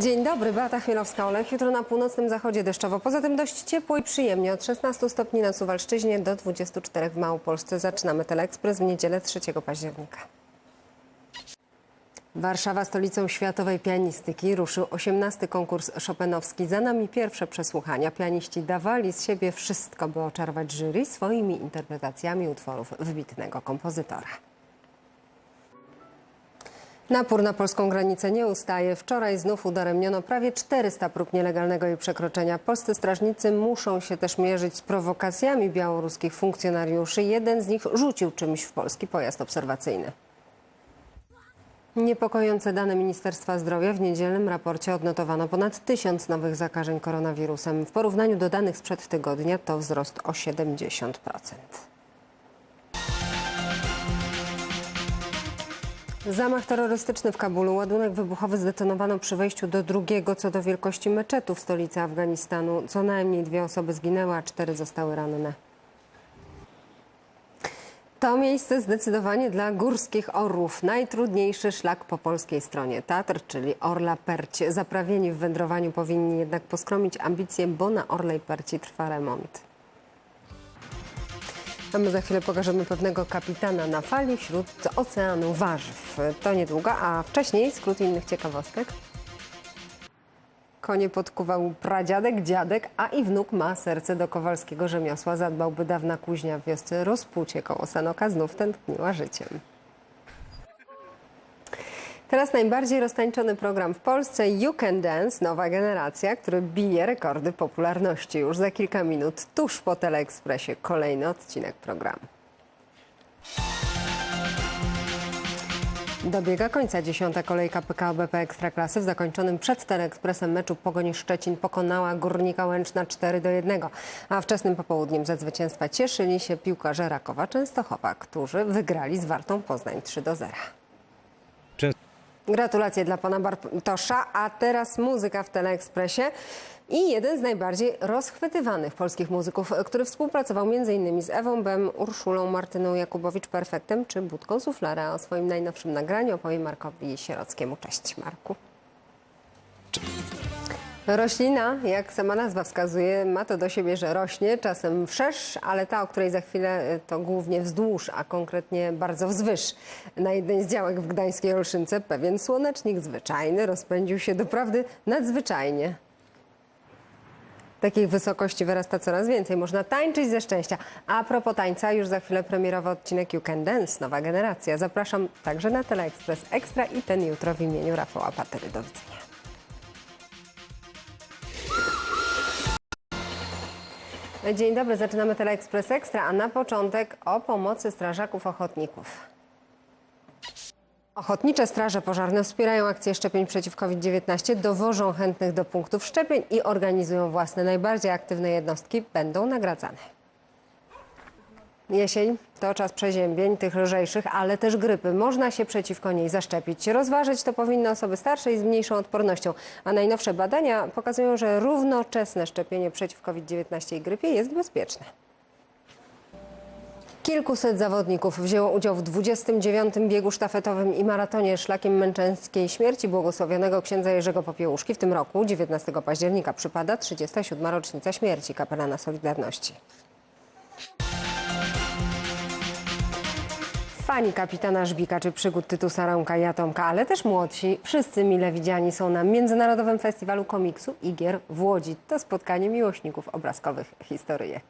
Dzień dobry, Beata Chmielowska-Olech. Jutro na północnym zachodzie deszczowo. Poza tym dość ciepło i przyjemnie. Od 16 stopni na Suwalszczyźnie do 24 w Małopolsce. Zaczynamy Teleekspres w niedzielę 3 października. Warszawa stolicą światowej pianistyki ruszył 18 konkurs Chopinowski. Za nami pierwsze przesłuchania. Pianiści dawali z siebie wszystko, by oczarować jury swoimi interpretacjami utworów wybitnego kompozytora. Napór na polską granicę nie ustaje. Wczoraj znów udaremniono prawie 400 prób nielegalnego jej przekroczenia. Polscy strażnicy muszą się też mierzyć z prowokacjami białoruskich funkcjonariuszy. Jeden z nich rzucił czymś w polski pojazd obserwacyjny. Niepokojące dane Ministerstwa Zdrowia w niedzielnym raporcie odnotowano ponad tysiąc nowych zakażeń koronawirusem. W porównaniu do danych sprzed tygodnia to wzrost o 70%. Zamach terrorystyczny w Kabulu. Ładunek wybuchowy zdetonowano przy wejściu do drugiego co do wielkości meczetu w stolicy Afganistanu. Co najmniej dwie osoby zginęły, a cztery zostały ranne. To miejsce zdecydowanie dla górskich orłów. Najtrudniejszy szlak po polskiej stronie Tatr, czyli Orla Perć. Zaprawieni w wędrowaniu powinni jednak poskromić ambicje, bo na Orlej Perci trwa remont. A my za chwilę pokażemy pewnego kapitana na fali wśród oceanu warzyw. To niedługo, a wcześniej skrót innych ciekawostek. Konie podkuwał pradziadek, dziadek, a i wnuk ma serce do kowalskiego rzemiosła. Zadbał, by dawna kuźnia w wiosce Rozpucie koło Sanoka znów tętniła życiem. Teraz najbardziej roztańczony program w Polsce You Can Dance, nowa generacja, który bije rekordy popularności. Już za kilka minut, tuż po Teleekspresie, kolejny odcinek programu. Dobiega końca dziesiąta kolejka PKO BP Ekstraklasy. W zakończonym przed Teleekspresem meczu Pogoń Szczecin pokonała Górnika Łęczna 4 do 1. A wczesnym popołudniem ze zwycięstwa cieszyli się piłkarze Rakowa Częstochowa, którzy wygrali z Wartą Poznań 3 do 0. Gratulacje dla pana Bartosza, a teraz muzyka w Teleekspresie i jeden z najbardziej rozchwytywanych polskich muzyków, który współpracował m.in. z Ewą Bem, Urszulą Martyną Jakubowicz-Perfektem czy Budką Suflara. O swoim najnowszym nagraniu opowie Markowi Sierockiemu. Cześć Marku. Roślina, jak sama nazwa wskazuje, ma to do siebie, że rośnie, czasem wszerz, ale ta, o której za chwilę, y, to głównie wzdłuż, a konkretnie bardzo wzwyż. Na jednej z działek w gdańskiej Olszynce pewien słonecznik zwyczajny rozpędził się doprawdy nadzwyczajnie. Takich wysokości wyrasta coraz więcej. Można tańczyć ze szczęścia. A propos tańca, już za chwilę premierowy odcinek You Can Dance, nowa generacja. Zapraszam także na Teleekspres Ekstra i ten jutro w imieniu Rafała Patery. Do widzenia. Dzień dobry, zaczynamy Teleekspres Ekstra, a na początek o pomocy strażaków ochotników. Ochotnicze straże pożarne wspierają akcję szczepień przeciw COVID-19, dowożą chętnych do punktów szczepień i organizują własne. Najbardziej aktywne jednostki będą nagradzane. Jesień to czas przeziębień, tych lżejszych, ale też grypy. Można się przeciwko niej zaszczepić. Rozważyć to powinny osoby starsze i z mniejszą odpornością. A najnowsze badania pokazują, że równoczesne szczepienie przeciw COVID-19 i grypie jest bezpieczne. Kilkuset zawodników wzięło udział w 29. biegu sztafetowym i maratonie szlakiem męczeńskiej śmierci błogosławionego księdza Jerzego Popiełuszki. W tym roku, 19 października, przypada 37. rocznica śmierci kapelana Solidarności. Fani kapitana Żbika czy przygód Tytusa Rąka i Atomka, ale też młodsi, wszyscy mile widziani są na Międzynarodowym Festiwalu Komiksu i Gier w Łodzi. To spotkanie miłośników obrazkowych historyjek.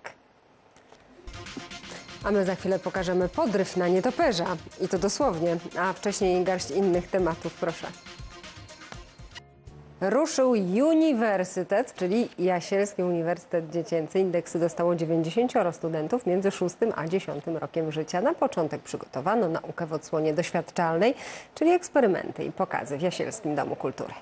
A my za chwilę pokażemy podryw na nietoperza. I to dosłownie, a wcześniej garść innych tematów, proszę. Ruszył Uniwersytet, czyli Jasielski Uniwersytet Dziecięcy. Indeksy dostało 90 studentów między 6 a 10 rokiem życia. Na początek przygotowano naukę w odsłonie doświadczalnej, czyli eksperymenty i pokazy w Jasielskim Domu Kultury.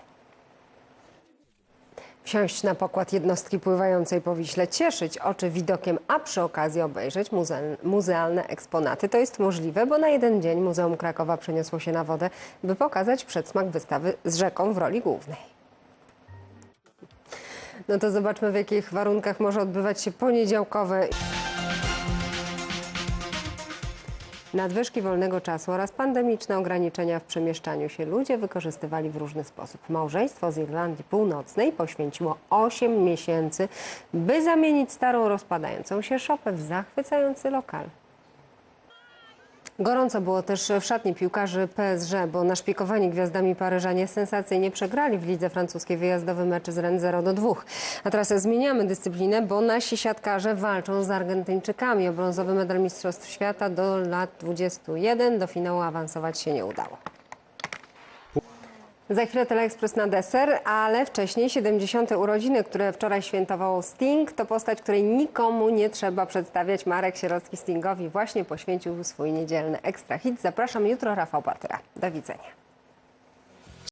Wsiąść na pokład jednostki pływającej po Wiśle, cieszyć oczy widokiem, a przy okazji obejrzeć muze muzealne eksponaty. To jest możliwe, bo na jeden dzień Muzeum Krakowa przeniosło się na wodę, by pokazać przedsmak wystawy z rzeką w roli głównej. No to zobaczmy, w jakich warunkach może odbywać się poniedziałkowe Nadwyżki wolnego czasu oraz pandemiczne ograniczenia w przemieszczaniu się ludzie wykorzystywali w różny sposób. Małżeństwo z Irlandii Północnej poświęciło 8 miesięcy, by zamienić starą, rozpadającą się szopę w zachwycający lokal. Gorąco było też w szatni piłkarzy PSG, bo naszpikowani gwiazdami Paryżanie sensacyjnie przegrali w lidze francuskiej wyjazdowy mecz z Rennes 0 do 2. A teraz zmieniamy dyscyplinę, bo nasi siatkarze walczą z Argentyńczykami o brązowy medal Mistrzostw Świata do lat 21. Do finału awansować się nie udało. Za chwilę Teleekspres na deser, ale wcześniej 70. urodziny, które wczoraj świętował Sting, to postać, której nikomu nie trzeba przedstawiać. Marek Sierocki Stingowi właśnie poświęcił swój niedzielny ekstra hit. Zapraszam jutro, Rafał Patyra. Do widzenia.